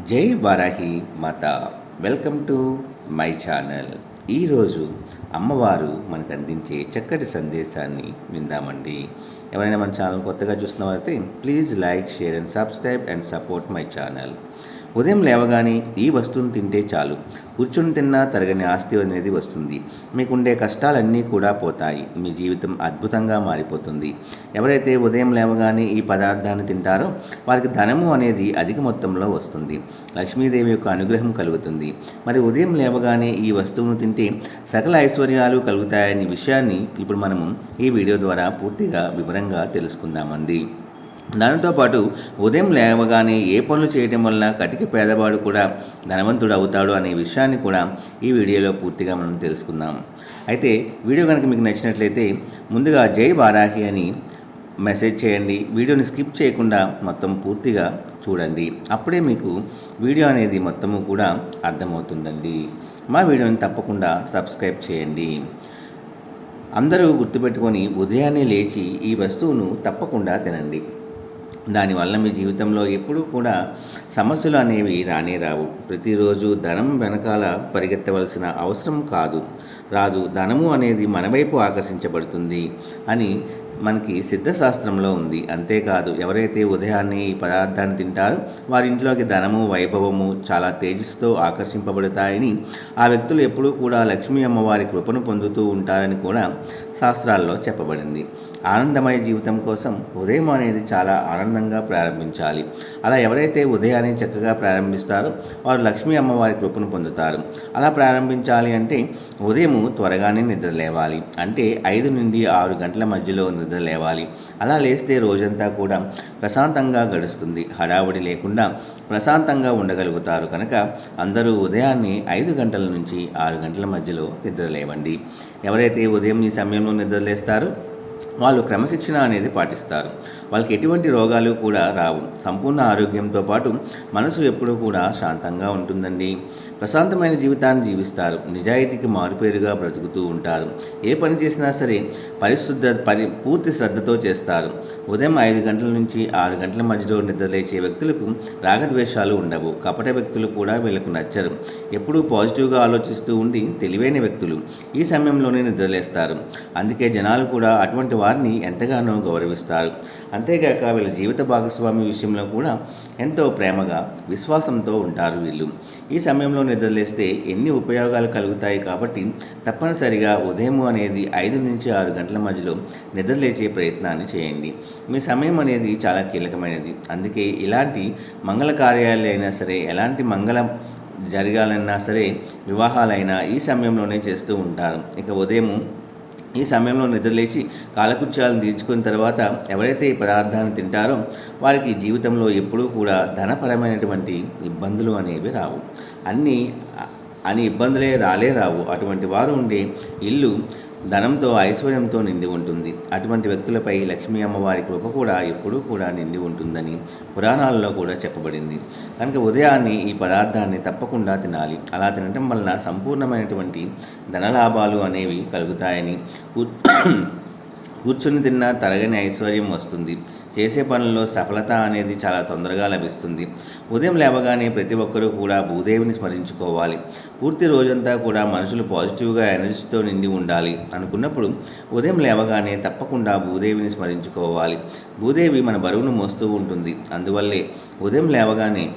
జై వరాహి మాత. Welcome to my channel. ఈరోజు అమ్మవారు మనకు అందించే చక్కటి సందేశాన్ని విందామండి. ఎవరైనా మన ఛానల్ కొత్తగా చూస్తున్న వారైతే please like share and subscribe and support my channel ఉదయం లేవగానే ఈ వస్తువును తింటే చాలు. కూర్చుని తిన్నా తరగని ఆస్తి అనేది వస్తుంది. మీకుండే కష్టాలన్నీ కూడా పోతాయి. మీ జీవితం అద్భుతంగా మారిపోతుంది. ఎవరైతే ఉదయం లేవగానే ఈ పదార్థాన్ని తింటారో వారికి ధనము అనేది అధిక మొత్తంలో వస్తుంది. లక్ష్మీదేవి యొక్క అనుగ్రహం కలుగుతుంది. మరి ఉదయం లేవగానే ఈ వస్తువును తింటే సకల ఐశ్వర్యాలు కలుగుతాయనే విషయాన్ని ఇప్పుడు మనము ఈ వీడియో ద్వారా పూర్తిగా వివరంగా తెలుసుకుందామండి. దానితో పాటు ఉదయం లేవగానే ఏ పనులు చేయటం వలన కటిక పేదవాడు కూడా ధనవంతుడు అవుతాడు అనే విషయాన్ని కూడా ఈ వీడియోలో పూర్తిగా మనం తెలుసుకుందాం. అయితే వీడియో కనుక మీకు నచ్చినట్లయితే ముందుగా జై వారాహి అని మెసేజ్ చేయండి. వీడియోని స్కిప్ చేయకుండా మొత్తం పూర్తిగా చూడండి. అప్పుడే మీకు వీడియో అనేది మొత్తము కూడా అర్థమవుతుందండి. మా వీడియోని తప్పకుండా సబ్స్క్రైబ్ చేయండి. అందరూ గుర్తుపెట్టుకొని ఉదయాన్నే లేచి ఈ వస్తువును తప్పకుండా తినండి. దానివల్ల మీ జీవితంలో ఎప్పుడూ కూడా సమస్యలు అనేవి రానే రావు. ప్రతిరోజు ధనం వెనకాల పరిగెత్తవలసిన అవసరం కాదు. రాదు ధనము అనేది మన వైపు ఆకర్షించబడుతుంది అని మనకి సిద్ధశాస్త్రంలో ఉంది. అంతేకాదు ఎవరైతే ఉదయాన్నే ఈ పదార్థాన్ని తింటారో వారింట్లోకి ధనము వైభవము చాలా తేజస్సుతో ఆకర్షింపబడతాయని ఆ వ్యక్తులు ఎప్పుడూ కూడా లక్ష్మీ అమ్మవారి కృపను పొందుతూ ఉంటారని కూడా శాస్త్రాల్లో చెప్పబడింది. ఆనందమయ జీవితం కోసం ఉదయం అనేది చాలా ఆనందంగా ప్రారంభించాలి. అలా ఎవరైతే ఉదయాన్ని చక్కగా ప్రారంభిస్తారో వారు లక్ష్మీ అమ్మవారి కృపను పొందుతారు. అలా ప్రారంభించాలి అంటే ఉదయం త్వరగానే నిద్ర లేవాలి. అంటే ఐదు నుండి ఆరు గంటల మధ్యలో నిద్ర లేవాలి. అలా లేస్తే రోజంతా కూడా ప్రశాంతంగా గడుస్తుంది. హడావుడి లేకుండా ప్రశాంతంగా ఉండగలుగుతారు. కనుక అందరూ ఉదయాన్నే ఐదు గంటల నుంచి ఆరు గంటల మధ్యలో నిద్ర లేవండి. ఎవరైతే ఉదయం ఈ సమయంలో నిద్రలేస్తారు. వాళ్ళు క్రమశిక్షణ అనేది పాటిస్తారు. వాళ్ళకి ఎటువంటి రోగాలు కూడా రావు. సంపూర్ణ ఆరోగ్యంతో పాటు మనసు ఎప్పుడూ కూడా శాంతంగా ఉంటుందండి. ప్రశాంతమైన జీవితాన్ని జీవిస్తారు. నిజాయితీకి మారుపేరుగా బ్రతుకుతూ ఉంటారు. ఏ పని చేసినా సరే పరిశుద్ధ పరి పూర్తి శ్రద్ధతో చేస్తారు. ఉదయం ఐదు గంటల నుంచి ఆరు గంటల మధ్యలో నిద్రలేచే వ్యక్తులకు రాగద్వేషాలు ఉండవు. కపట వ్యక్తులు కూడా వీళ్ళకు నచ్చరు. ఎప్పుడూ పాజిటివ్గా ఆలోచిస్తూ ఉండి తెలివైన వ్యక్తులు ఈ సమయంలోనే నిద్రలేస్తారు. అందుకే జనాలు కూడా అటువంటి వారిని ఎంతగానో గౌరవిస్తారు. అంతేగాక వీళ్ళ జీవిత భాగస్వామి విషయంలో కూడా ఎంతో ప్రేమగా విశ్వాసంతో ఉంటారు వీళ్ళు. ఈ సమయంలో నిద్రలేస్తే ఎన్ని ఉపయోగాలు కలుగుతాయి కాబట్టి తప్పనిసరిగా ఉదయం అనేది ఐదు నుంచి ఆరు గంటల మధ్యలో నిద్రలేచే ప్రయత్నాన్ని చేయండి. మీ సమయం అనేది చాలా కీలకమైనది. అందుకే ఇలాంటి మంగళ కార్యాలు అయినా సరే ఎలాంటి మంగళ జరగాలన్నా సరే వివాహాలైనా ఈ సమయంలోనే చేస్తూ ఉంటారు. ఇక ఉదయం ఈ సమయంలో నిద్రలేచి కాలకృత్యాలను తీర్చుకున్న తర్వాత ఎవరైతే ఈ పదార్థాన్ని తింటారో వారికి జీవితంలో ఎప్పుడూ కూడా ధనపరమైనటువంటి ఇబ్బందులు అనేవి రావు. అన్నీ అని ఇబ్బందులే రాలే రావు. అటువంటి వారు ఉండే ఇల్లు ధనంతో ఐశ్వర్యంతో నిండి ఉంటుంది. అటువంటి వ్యక్తులపై లక్ష్మీ అమ్మవారి కృప కూడా ఎప్పుడూ కూడా నిండి ఉంటుందని పురాణాలలో కూడా చెప్పబడింది. కనుక ఉదయాన్నే ఈ పదార్థాన్ని తప్పకుండా తినాలి. అలా తినటం వలన సంపూర్ణమైనటువంటి ధనలాభాలు అనేవి కలుగుతాయని కూర్చుని తిన్నా తరగని ఐశ్వర్యం వస్తుంది. చేసే పనుల్లో సఫలత అనేది చాలా తొందరగా లభిస్తుంది. ఉదయం లేవగానే ప్రతి ఒక్కరూ కూడా భూదేవిని స్మరించుకోవాలి. పూర్తి రోజంతా కూడా మనుషులు పాజిటివ్గా ఎనర్జీతో నిండి ఉండాలి అనుకున్నప్పుడు ఉదయం లేవగానే తప్పకుండా భూదేవిని స్మరించుకోవాలి. భూదేవి మన బరువును మోస్తూ ఉంటుంది. అందువల్లే ఉదయం లేవగానే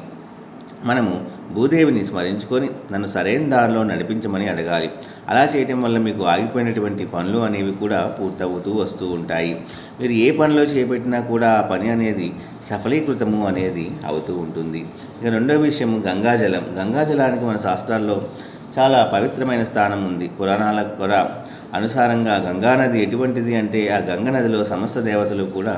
మనము భూదేవిని స్మరించుకొని నన్ను సరైన దారిలో నడిపించమని అడగాలి. అలా చేయటం వల్ల మీకు ఆగిపోయినటువంటి పనులు అనేవి కూడా పూర్తవుతూ వస్తూ ఉంటాయి. మీరు ఏ పనిలో చేపట్టినా కూడా ఆ పని అనేది సఫలీకృతము అనేది అవుతూ ఉంటుంది. ఇక రెండో విషయం గంగాజలం. గంగాజలానికి మన శాస్త్రాల్లో చాలా పవిత్రమైన స్థానం ఉంది. పురాణాలకు కూడా అనుసారంగా గంగానది ఎటువంటిది అంటే ఆ గంగ నదిలో సమస్త దేవతలు కూడా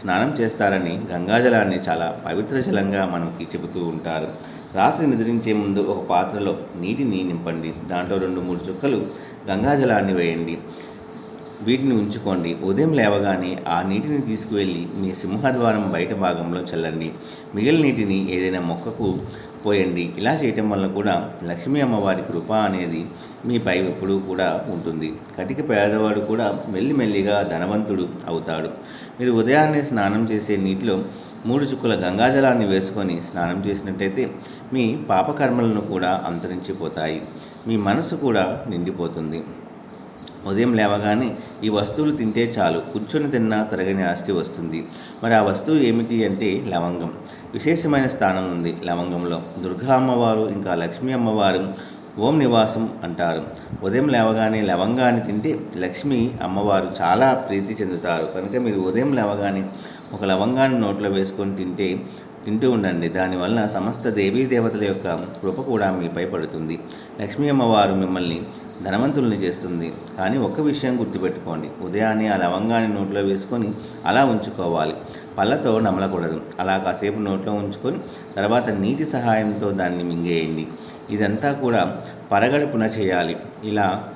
స్నానం చేస్తారని గంగాజలాన్ని చాలా పవిత్ర జలంగా మనకి చెబుతూ ఉంటారు. రాత్రి నిద్రించే ముందు ఒక పాత్రలో నీటిని నింపండి. దాంట్లో రెండు మూడు చుక్కలు గంగాజలాన్ని వేయండి. వీటిని ఉంచుకోండి. ఉదయం లేవగానే ఆ నీటిని తీసుకువెళ్ళి మీ సింహద్వారం బయట భాగంలో చల్లండి. మిగిలిన నీటిని ఏదైనా మొక్కకు పోయండి. ఇలా చేయటం వల్ల కూడా లక్ష్మీ అమ్మవారి కృప అనేది మీపై ఎప్పుడూ కూడా ఉంటుంది. కటిక పేదవాడు కూడా మెల్లిమెల్లిగా ధనవంతుడు అవుతాడు. మీరు ఉదయాన్నే స్నానం చేసే నీటిలో మూడు చుక్కల గంగాజలాన్ని వేసుకొని స్నానం చేసినట్టయితే మీ పాపకర్మలను కూడా అంతరించిపోతాయి. మీ మనసు కూడా నిండిపోతుంది. ఉదయం లేవగానే ఈ వస్తువులు తింటే చాలు. కూర్చొని తిన్నా తరగని ఆస్తి వస్తుంది. మరి ఆ వస్తువు ఏమిటి అంటే లవంగం. విశేషమైన స్థానం ఉంది లవంగంలో. దుర్గా అమ్మవారు ఇంకా లక్ష్మీ అమ్మవారు ఓం నివాసం అంటారు. ఉదయం లేవగానే లవంగాన్ని తింటే లక్ష్మి అమ్మవారు చాలా ప్రీతి చెందుతారు. కనుక మీరు ఉదయం లేవగానే ఒక లవంగాన్ని నోట్లో వేసుకొని తింటే తింటూ ఉండండి. దానివల్ల సమస్త దేవీ దేవతల యొక్క కృప కూడా మీపై పడుతుంది. లక్ష్మీ అమ్మవారు మిమ్మల్ని ధనవంతుల్ని చేస్తుంది. కానీ ఒక్క విషయం గుర్తుపెట్టుకోండి. ఉదయాన్నే ఆ లవంగాన్ని నోట్లో వేసుకొని అలా ఉంచుకోవాలి. పళ్ళతో నమలకూడదు. అలా కాసేపు నోట్లో ఉంచుకొని తర్వాత నీటి సహాయంతో దాన్ని మింగేయండి. ఇదంతా కూడా పరగడుపున చేయాలి. ఇలా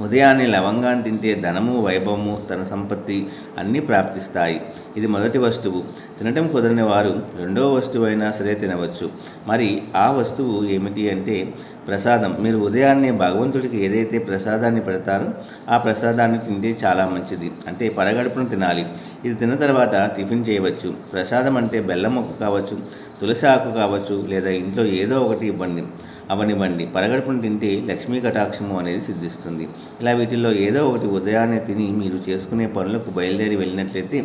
ఉదయాన్నే లవంగాన్ని తింటే ధనము వైభవము తన సంపత్తి అన్నీ ప్రాప్తిస్తాయి. ఇది మొదటి వస్తువు. తినటం కుదరని వారు రెండవ వస్తువు అయినా సరే తినవచ్చు. మరి ఆ వస్తువు ఏమిటి అంటే ప్రసాదం. మీరు ఉదయాన్నే భగవంతుడికి ఏదైతే ప్రసాదాన్ని పెడతారో ఆ ప్రసాదాన్ని తింటే చాలా మంచిది. అంటే పరగడుపును తినాలి. ఇది తిన్న తర్వాత టిఫిన్ చేయవచ్చు. ప్రసాదం అంటే బెల్లం మొక్క కావచ్చు తులసి ఆకు కావచ్చు లేదా ఇంట్లో ఏదో ఒకటి ఇవ్వండి. అవనివ్వండి. పరగడుపును తింటే లక్ష్మీ కటాక్షము అనేది సిద్ధిస్తుంది. ఇలా వీటిల్లో ఏదో ఒకటి ఉదయాన్నే తిని మీరు చేసుకునే పనులకు బయలుదేరి వెళ్ళినట్లయితే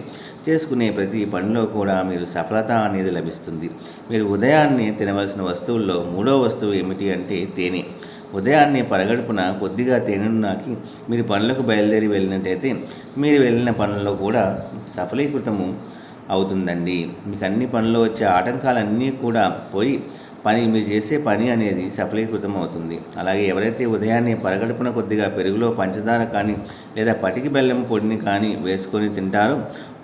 చేసుకునే ప్రతి పనిలో కూడా మీరు సఫలత అనేది లభిస్తుంది. మీరు ఉదయాన్నే తినవలసిన వస్తువుల్లో మూడో వస్తువు ఏమిటి అంటే తేనె. ఉదయాన్నే పరగడుపున కొద్దిగా తేనెను నాకి మీరు పనులకు బయలుదేరి వెళ్ళినట్టయితే మీరు వెళ్ళిన పనుల్లో కూడా సఫలీకృతము అవుతుందండి. మీకు అన్ని పనులు వచ్చే ఆటంకాలన్నీ కూడా పోయి పని మీరు చేసే పని అనేది సఫలీకృతం అవుతుంది అలాగే ఎవరైతే ఉదయాన్నే పరగడుపున కొద్దిగా పెరుగులో పంచదార కానీ లేదా పటికి బెల్లం పొడిని కానీ వేసుకొని తింటారో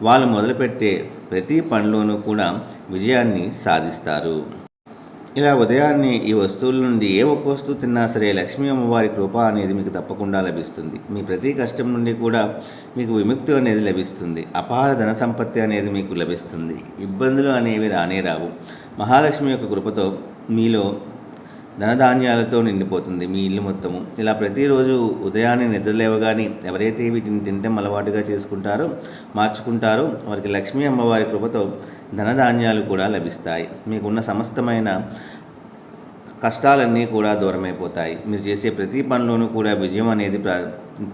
వాళ్ళు మొదలుపెట్టే ప్రతి పనిలోనూ కూడా విజయాన్ని సాధిస్తారు. ఇలా ఉదయాన్నే ఈ వస్తువుల నుండి ఏ ఒక్క వస్తువు తిన్నా సరే లక్ష్మీ అమ్మవారి కృప అనేది మీకు తప్పకుండా లభిస్తుంది. మీ ప్రతి కష్టం నుండి కూడా మీకు విముక్తి అనేది లభిస్తుంది. అపార ధన సంపత్తి అనేది మీకు లభిస్తుంది. ఇబ్బందులు అనేవి రానే రావు. మహాలక్ష్మి యొక్క కృపతో మీలో ధనధాన్యాలతో నిండిపోతుంది మీ ఇల్లు మొత్తము. ఇలా ప్రతిరోజు ఉదయాన్నే నిద్రలేవగానే ఎవరైతే వీటిని తినటం అలవాటుగా చేసుకుంటారో మార్చుకుంటారో వారికి లక్ష్మీ అమ్మవారి కృపతో ధనధాన్యాలు కూడా లభిస్తాయి. మీకున్న సమస్తమైన కష్టాలన్నీ కూడా దూరమైపోతాయి. మీరు చేసే ప్రతి పనిలోనూ కూడా విజయం అనేది ప్రా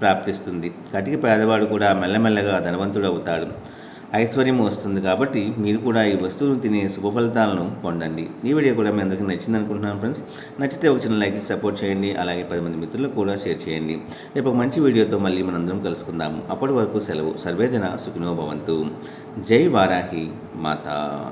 ప్రాప్తిస్తుంది. కటికి పేదవాడు కూడా మెల్లమెల్లగా ధనవంతుడు అవుతాడు ఐశ్వర్యం వస్తుంది కాబట్టి మీరు కూడా ఈ వస్తువును తినే శుభ ఫలితాలను పొందండి. ఈ వీడియో కూడా మీ అందరికీ నచ్చింది అనుకుంటున్నాను ఫ్రెండ్స్. నచ్చితే ఒక చిన్న లైక్ సపోర్ట్ చేయండి. అలాగే పది మంది మిత్రులకు కూడా షేర్ చేయండి. రేపు ఒక మంచి వీడియోతో మళ్ళీ మనందరం కలుసుకుందాము అప్పటి వరకు సెలవు. సర్వేజన సుఖినో భవంతు. జై వారాహి మాతా.